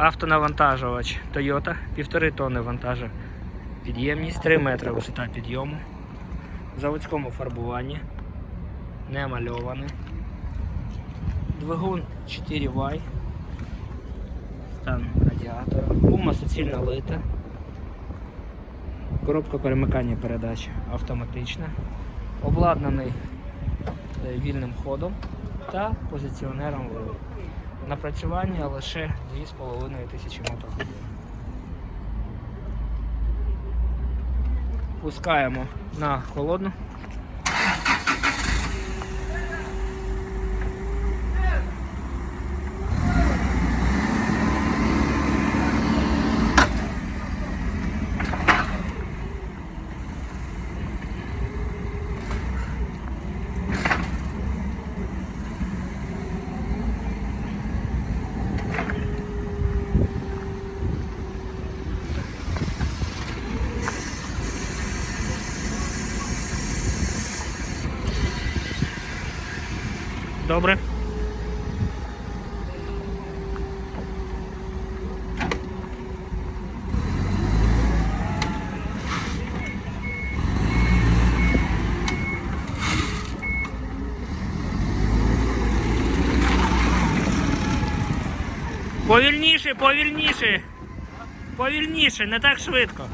Автонавантажувач Toyota, 1,5 тонни вантажа. Підємність 3 метри висота підйому. В заводському фарбуванні. Не мальований. Двигун 4 вай. Стан радіатора. Гума суцільно лита. Коробка перемикання передач автоматична. Обладнаний е, вільним ходом та позиціонером вилу. Напрацювання лише 2,5 тисячі мотогодин. Пускаємо на холодну. Добре. Повільніше, повільніше. Повільніше, не так швидко.